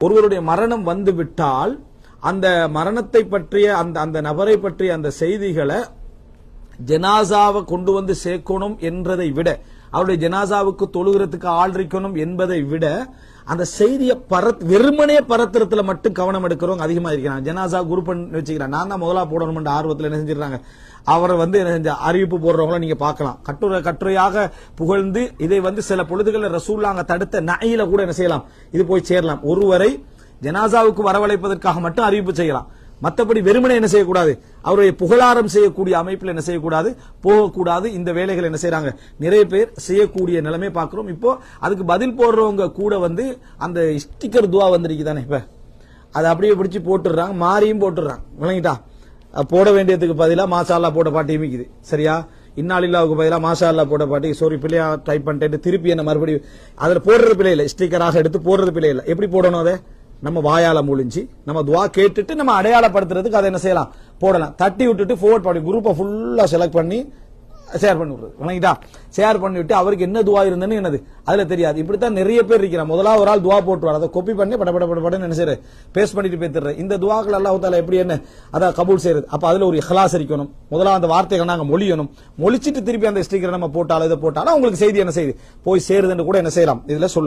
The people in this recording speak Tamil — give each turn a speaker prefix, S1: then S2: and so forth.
S1: ஒருவருடைய மரணம் வந்து விட்டால் அந்த மரணத்தை பற்றிய அந்த அந்த நபரை பற்றிய அந்த செய்திகளை ஜனாசாவை கொண்டு வந்து சேர்க்கணும் என்றதை விட அவருடைய ஜனாசாவுக்கு தொழுகிறதுக்கு ஆள் இருக்கணும் என்பதை விட அந்த செய்தியை பரத் வெறுமனே பரத்துறதுல மட்டும் கவனம் எடுக்கிறவங்க அதிகமா இருக்கிறாங்க. ஜனாசா குரு பண்ணி வச்சுக்கிறாங்க நான் தான் முதலா போடணும்ன்ற ஆர்வத்தில் என்ன செஞ்சிடறாங்க அவரை வந்து என்ன செஞ்ச அறிவிப்பு போடுறவங்கள நீங்க பார்க்கலாம். கட்டுரை கட்டுரையாக புகழ்ந்து இதை வந்து சில பொழுதுகளில் ரசூல்லாங்க தடுத்த நகையில கூட என்ன செய்யலாம்? இது போய் சேரலாம். ஒருவரை ஜனாசாவுக்கு வரவழைப்பதற்காக மட்டும் அறிவிப்பு செய்யலாம். மற்றபடி வெறுமனை என்ன செய்யக்கூடாது? அவருடைய புகழாரம் செய்யக்கூடிய அமைப்பில் என்ன செய்யக்கூடாது? போகக்கூடாது. இந்த வேலைகள் என்ன செய்யறாங்க நிறைய பேர் செய்யக்கூடிய நிலைமை பார்க்கிறோம். இப்போ அதுக்கு பதில் போடுறவங்க கூட வந்து அந்த ஸ்டிக்கர் துவா வந்திருக்கு தானே இப்ப? அதை அப்படியே பிடிச்சி போட்டுடுறாங்க. மாறியும் போட்டுடுறாங்க. விளங்கிட்டா? போட வேண்டியதுக்கு பதிலாக மாசாலா போட போட்ட இருக்குது சரியா? இன்னாலில்லாவுக்கு பதிலாக மாஷா போட பாட்டி. சோரி சாரி பிள்ளையா டைப் பண்ணிட்டு திருப்பி என்ன மறுபடியும் அதில் போடுறது பிள்ளை இல்லை. ஸ்டிக்கராக எடுத்து போடுறது பிள்ளை இல்லை. எப்படி போடணும் அதை? நம்ம வாயால முழிஞ்சு நம்ம துவா கேட்டுட்டு நம்ம அடையாளப்படுத்துறதுக்கு அதை என்ன செய்யலாம்? போடலாம். தட்டி விட்டுட்டு ஃபோர்ட் பண்ணி குரூப்பை ஃபுல்லா செலக்ட் பண்ணி ஷேர் பண்ணி விடுறது. வணங்கிட்டா? ஷேர் பண்ணி விட்டு அவருக்கு என்ன துவா இருந்ததுன்னு என்னது? அதுல தெரியாது. இப்படித்தான் நிறைய பேர் இருக்கிறான் முதலாவது ஒரு ஆள் துவா போட்டுவார் அதை கொப்பி பண்ணி பட பட பட படன்னு பேஸ்ட் பண்ணிட்டு பேத்துறது. இந்த துவாக்கள் அல்லாஹ் தாலா எப்படி என்ன? அதை கபூல் செய்யறது. அப்ப அதுல ஒரு இஹ்லாஸ் இருக்கணும். முதலாவது அந்த வார்த்தைகள் நாங்க மொழியணும். மொழிச்சிட்டு திருப்பி அந்த ஸ்டிக்கரை நம்ம போட்டாலும் இதை போட்டாலும் உங்களுக்கு செய்தி என்ன செய்யுது? போய் சேருதுன்னு கூட என்ன செய்யலாம்? இதுல சொல்லலாம்.